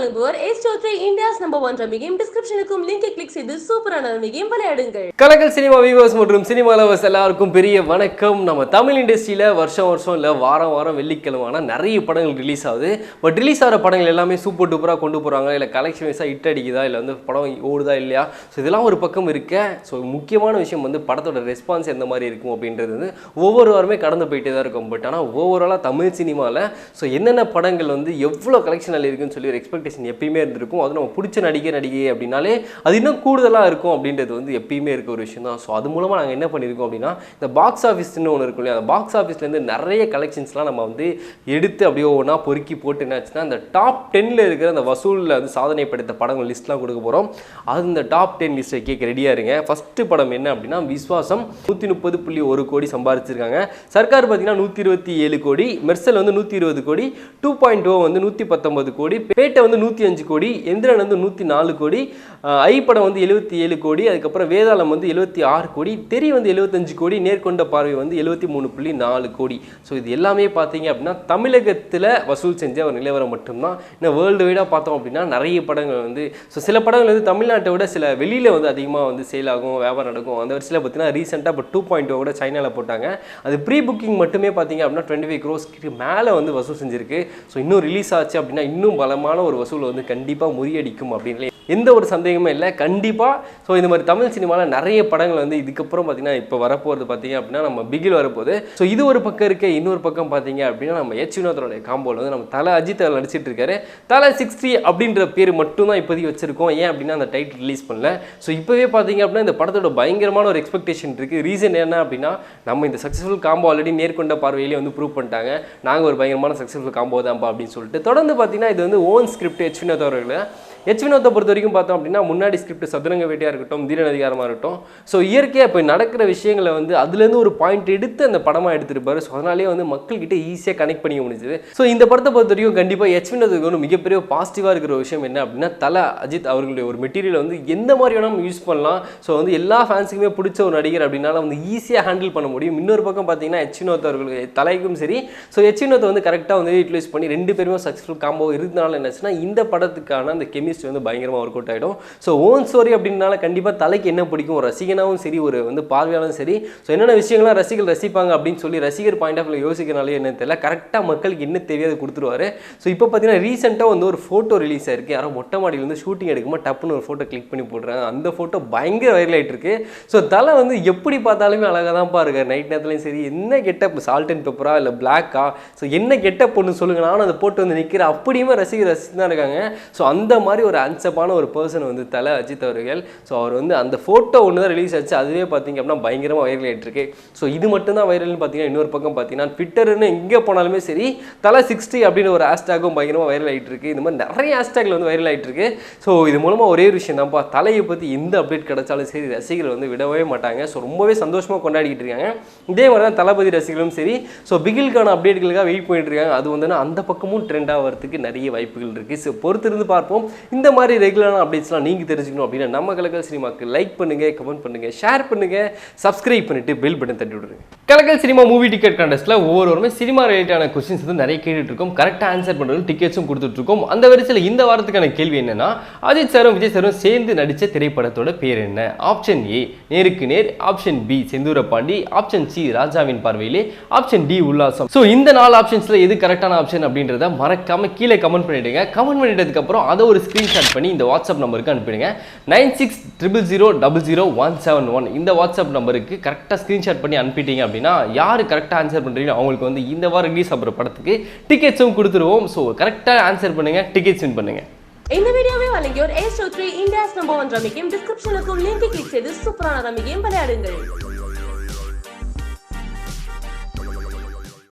வழங்குவோர் Ace2Three India's number one ரமிகையும் டிஸ்கிரிப்ஷனுக்கும் லிங்கை கிளிக் செய்து சூப்பரான ரமிகையும் விளையாடுங்கள். கலக்கல் சினிமா வியூவர்ஸ் மற்றும் சினிமா லவர்ஸ் எல்லாருக்கும் பெரிய வணக்கம். நம்ம தமிழ் இண்டஸ்ட்ரியில் வருஷம் வருஷம் இல்லை வாரம் வாரம் வெள்ளிக்கிழமை நிறைய படங்கள் ரிலீஸ் ஆகுது. பட் ரிலீஸ் ஆகிற படங்கள் எல்லாமே சூப்பர் டூப்பராக கொண்டு போகிறாங்க இல்லை கலெக்ஷன் வைஸாக ஹிட் அடிக்குதா? இல்லை வந்து படம் ஓடுதா? இல்லையா? ஸோ இதெல்லாம் ஒரு பக்கம் இருக்க. ஸோ முக்கியமான விஷயம் வந்து படத்தோட ரெஸ்பான்ஸ் எந்த மாதிரி இருக்கும் அப்படின்றது வந்து ஒவ்வொரு வாரமே கடந்து போயிட்டே தான் இருக்கும். பட் ஆனால் ஓவராலாக தமிழ் சினிமாவில் ஸோ என்னென்ன படங்கள் வந்து எவ்வளோ கலெக்ஷன் இருக்குன்னு சொல்லி ஒரு எக்ஸ்பெக்டேஷன் எப்பயுமே இருந்திருக்கும். அது நம்ம பிடிச்ச நடிகை நடிகை அப்படின்னாலே அது இன்னும் கூடுதலாக இருக்கும் அப்படின்றது வந்து எப்பயுமே இருக்க ஒரு விஷயம் தான் ஸோ அது மூலமாக நாங்கள் என்ன பண்ணியிருக்கோம் அப்படின்னா இந்த பாக்ஸ் ஆஃபீஸ்னு ஒன்று இருக்கும் இல்லையா அந்த பாக்ஸ் ஆஃபீஸ்லேருந்து நிறைய கலெக்ஷன்ஸ்லாம் நம்ம வந்து எடுத்து அப்படியே ஒன்றா பொறுக்கி போட்டு என்ன ஆச்சுன்னா அந்த டாப் டென்னில் இருக்கிற அந்த வசூலில் வந்து சாதனை படைத்த படங்கள் லிஸ்ட்லாம் கொடுக்க போகிறோம் அது இந்த டாப் டென் லிஸ்ட்டை கேட்க ரெடியாக இருங்க. ஃபஸ்ட்டு படம் என்ன அப்படின்னா விஸ்வாசம் நூற்றி முப்பது புள்ளி ஒரு கோடி சம்பாதிச்சிருக்காங்க சர்க்கார் பார்த்தீங்கன்னா நூற்றி இருபத்தி ஏழு கோடி மெர்சல் வந்து நூற்றி இருபது கோடி டூ பாயிண்ட் ஓ வந்து நூற்றி பத்தொன்பது கோடி பேட்டை வந்து நூற்றி அஞ்சு கோடி எந்திரன் வந்து நூற்றி நாலு கோடி ஐ படம் வந்து எழுபத்தி ஏழு கோடி அதுக்கப்புறம் வேதாளம் வந்து எழுபத்தி ஆறு கோடி தெரி வந்து எழுபத்தஞ்சு கோடி நேர்கொண்ட பார்வை வந்து எழுபத்தி மூணு புள்ளி நாலு கோடி. ஸோ இது எல்லாமே பார்த்தீங்க அப்படின்னா தமிழகத்தில் வசூல் செஞ்ச ஒரு நிலவரம் மட்டும்தான். இன்னும் வேர்ல்டு வைடாக பார்த்தோம் அப்படின்னா நிறைய படங்கள் வந்து ஸோ சில படங்கள் வந்து தமிழ்நாட்டை விட சில வெளியில் வந்து அதிகமாக வந்து சேல் ஆகும் வியாபாரம் நடக்கும். அந்த வரிசையில் பார்த்தீங்கன்னா ரீசெண்டாக இப்போ டூ பாயிண்ட் கூட சைனாவில் போட்டாங்க. அது ப்ரீ புக்கிங் மட்டுமே பார்த்தீங்க அப்படின்னா டுவெண்ட்டி ஃபைவ் க்ரோஸ்க்கு மேலே வந்து வசூல் செஞ்சிருக்கு. ஸோ இன்னும் ரிலீஸ் ஆச்சு அப்படின்னா இன்னும் பலமான ஒரு வசூல் வந்து கண்டிப்பாக முறியடிக்கும் அப்படின்னு எந்த ஒரு சந்தேகமே இல்லை. கண்டிப்பாக ஸோ இந்த மாதிரி தமிழ் சினிமாவில் நிறைய படங்கள் வந்து இதுக்கப்புறம் பார்த்தீங்கன்னா இப்போ வரப்போகிறது பார்த்தீங்க அப்படின்னா நம்ம பிகில் வரப்போகுது. ஸோ இது ஒரு பக்கம் இருக்க இன்னொரு பக்கம் பார்த்தீங்க அப்படின்னா நம்ம எச் வினோதனுடைய காம்போவில் வந்து நம்ம தலை அஜித் அவர் நடிச்சிட்டு இருக்காரு. தலை சிக்ஸ்டி அப்படின்ற பேர் மட்டும் தான் இப்போதைக்கு வச்சிருக்கோம். ஏன் அப்படின்னா அந்த டைட்டில் ரிலீஸ் பண்ணல. ஸோ இப்போவே பார்த்தீங்க அப்படின்னா இந்த படத்தோட பயங்கரமான ஒரு எக்ஸ்பெக்டேஷன் இருக்குது ரீசன் என்ன அப்படின்னா நம்ம இந்த சக்ஸஸ்ஃபுல் காம்போ ஆல்ரெடி நேர்கொண்ட பார்வையிலே வந்து ப்ரூவ் பண்ணிட்டாங்க. நாங்கள் ஒரு பயங்கரமான சக்ஸஸ்ஃபுல் காம்போ தான்ப்பா அப்படின்னு சொல்லிட்டு. தொடர்ந்து பார்த்தீங்கன்னா இது வந்து ஓன் ஸ்கிரிப்ட் எச் வினோத் அவர்களை எச் வினோத்தை பொறுத்த வரைக்கும் பார்த்தோம் அப்படின்னா முன்னாடி ஸ்கிரிப்ட் சதுரங்க வேட்டையாக இருக்கட்டும் தீரன் அதிகாரமாக இருக்கட்டும். ஸோ இயற்கையாக இப்போ நடக்கிற விஷயங்களை வந்து அதுலேருந்து ஒரு பாயிண்ட் எடுத்து அந்த படமாக எடுத்திருப்பாரு. ஸோ அதனாலேயே வந்து மக்கள்கிட்ட ஈஸியாக கனெக்ட் பண்ணிக்க முடிஞ்சுது. ஸோ இந்த படத்தை பொறுத்த வரைக்கும் கண்டிப்பாக எச் வினோத்துக்கு ஒரு மிகப்பெரிய பாசிட்டிவாக இருக்கிற ஒரு விஷயம் என்ன அப்படின்னா தலை அஜித் அவர்களுடைய ஒரு மெட்டீரியல் வந்து எந்த மாதிரி நம்ம யூஸ் பண்ணலாம். ஸோ வந்து எல்லா ஃபேன்ஸுக்குமே பிடிச்ச ஒரு நடிகர் அப்படின்னால வந்து ஈஸியாக ஹேண்டில் பண்ண முடியும். இன்னொரு பக்கம் பார்த்தீங்கன்னா எச் வினோத் அவர்களுக்கு தலைக்கும் சரி. ஸோ எச் வினோத்தை வந்து கரெக்டாக வந்து யூட்டிலைஸ் பண்ணி ரெண்டு பேருமே சக்ஸஸ்ஃபுல் காம்போ இருந்தனால என்னாச்சுன்னா இந்த படத்துக்கான அந்த கெமிஸ்ட்ரி வந்து பயங்கரமாக ஒர்க் அவுட் ஆகிடும் ஸோ ஓன் ஸ்டோரி அப்படின்னால கண்டிப்பாக தலைக்கு என்ன பிடிக்கும். ஒரு ரசிகனாகவும் சரி ஒரு வந்து பார்வையாளரும் சரி. ஸோ என்னென்ன விஷயங்கள்லாம் ரசிகர்கள் ரசிப்பாங்க அப்படின்னு சொல்லி ரசிகர் பாயிண்ட் ஆஃப் வியூ யோசிக்கிறனாலே என்ன தெரியல. கரெக்டாக மக்களுக்கு என்ன தேவையோ கொடுத்துருவாரு. ஸோ இப்போ பார்த்தீங்கன்னா ரீசெண்டாக வந்து ஒரு ஃபோட்டோ ரிலீஸ் ஆயிருக்கு. யாரோ மொட்டை மாடியில் வந்து ஷூட்டிங் எடுக்கும்போது டப்புன்னு ஒரு ஃபோட்டோ கிளிக் பண்ணி போடுறாங்க. அந்த ஃபோட்டோ பயங்கர வைரல் ஆகிட்டு இருக்கு. ஸோ தலை வந்து எப்படி பார்த்தாலுமே அழகாக தான் பாருங்க நைட் நேரத்துலையும் சரி என்ன கெட்டப் சால்ட் அண்ட் பெப்பரா இல்லை பிளாக்கா ஸோ என்ன கெட்டப் பொண்ணு சொல்லுங்க. நானும் அதை போட்டு வந்து நிற்கிறேன் அப்படியுமே ரசிகர் ரசித்து தான் இருக்காங்க. ஸோ அந்த மாதிரி ஒரு அன்சப்பான ஒரு பர்சன் வந்து தலை அஜித் அவர்கள். ஸோ அவர் வந்து அந்த ஃபோட்டோ ஒன்று தான் ரிலீஸ் ஆச்சு. அதுவே பார்த்தீங்க அப்படின்னா பயங்கரமாக வைரல் ஆகிட்டுருக்கு ஸோ இது மட்டும் தான் வைரல்னு பார்த்தீங்கன்னா இன்னொரு பக்கம் பார்த்தீங்கன்னா ட்விட்டர்னு எங்கே போனாலுமே சரி தலை சிக்ஸ்டி அப்படின்னு ஒரு ஹேஷ்டாகும் பயங்கரமாக வைரல் ஆகிட்டு இருக்கு இந்த மாதிரி நிறைய ஹேஷ்டாகில் வந்து வைரல் ஆகிட்டு இருக்கு ஸோ இது மூலமாக ஒரே ஒரு விஷயம் தான்ப்பா. தலையை பற்றி எந்த அப்டேட் கிடைச்சாலும் சரி ரசிகர்கள் வந்து விடவே மாட்டாங்க. ஸோ ரொம்பவே சந்தோஷமாக கொண்டாடிக்கிட்டு இருக்காங்க. இதே மாதிரி தான் தளபதி ரசிகர்களும் சரி. ஸோ பிகிலுக்கான அப்டேட்களுக்காக வெயிட் பண்ணிட்டு இருக்காங்க. அது வந்து அந்த பக்கமும் ட்ரெண்ட் ஆகிறதுக்கு நிறைய வாய்ப்புகள் இருக்குது ஸோ பொறுத்திருந்து பார்ப்போம். இந்த மாதிரி ரெகுலரான அப்டேட்ஸ்லாம் நீங்கள் தெரிஞ்சுக்கணும் அப்படின்னா நம்ம கலக்கல் சினிமாக்கு லைக் பண்ணுங்கள் கமெண்ட் பண்ணுங்கள் ஷேர் பண்ணுங்கள் சப்ஸ்கிரைப் பண்ணிவிட்டு பெல் பட்டன் தட்டி விடுங்க. கலக்கல் சினிமா மூவி டிக்கெட் கண்டஸ்ட்டில் ஒவ்வொருவருமே சினிமா ரிலேட்டான கொஸ்டின்ஸ் வந்து நிறைய கேட்டுட்டு இருக்கோம் கரெக்டாக ஆன்சர் பண்ணுறது டிக்கெட்ஸும் கொடுத்துட்டு இருக்கோம் அந்த வரிசையில் இந்த வாரத்துக்கான கேள்வி என்னன்னா அஜித் சாரும் விஜய் சாரும் சேர்ந்து நடித்த திரைப்படத்தோட பேர் என்ன? ஆப்ஷன் ஏ நேருக்கு நேர். ஆப்ஷன் பி செந்தூர பாண்டி ஆப்ஷன் சி ராஜாவின் பார்வையிலே. ஆப்ஷன் டி உல்லாசம். ஸோ இந்த நாலு ஆப்ஷன்ஸில் எது கரெக்டான ஆப்ஷன் அப்படின்றத மறக்காம கீழே கமெண்ட் பண்ணிடுங்க. கமெண்ட் பண்ணிட்டதுக்கு அப்புறம் அதை ஒரு ஸ்க்ரீன்ஷாட் பண்ணி இந்த வாட்ஸ்அப் நம்பருக்கு அனுப்பிடுங்க. Nine six triple zero double zero one seven one இந்த வாட்ஸ்அப் நம்பருக்கு கரெக்டாக ஸ்க்ரீன்ஷாட் பண்ணி அனுப்பிட்டீங்க அப்படின்னா யார் கரெக்டாக ஆன்சர் பண்ணுறீங்களோ அவங்களுக்கு வந்து இந்த வாரம் ரிலீஸ் ஆகிற படத்துக்கு டிக்கெட்ஸும் கொடுத்துருவோம். ஸோ கரெக்டாக ஆன்சர் பண்ணுங்க டிக்கெட்ஸ் வின் பண்ணுங்க. இந்த வீடியோவை வழங்கியோர் Ace2Three India's number one ரமிகையும் டிஸ்கிரிப்ஷனுக்கும் லிங்கை கிளிக் செய்து சூப்பரான ரமிக்கையும் விளையாடுங்கள்.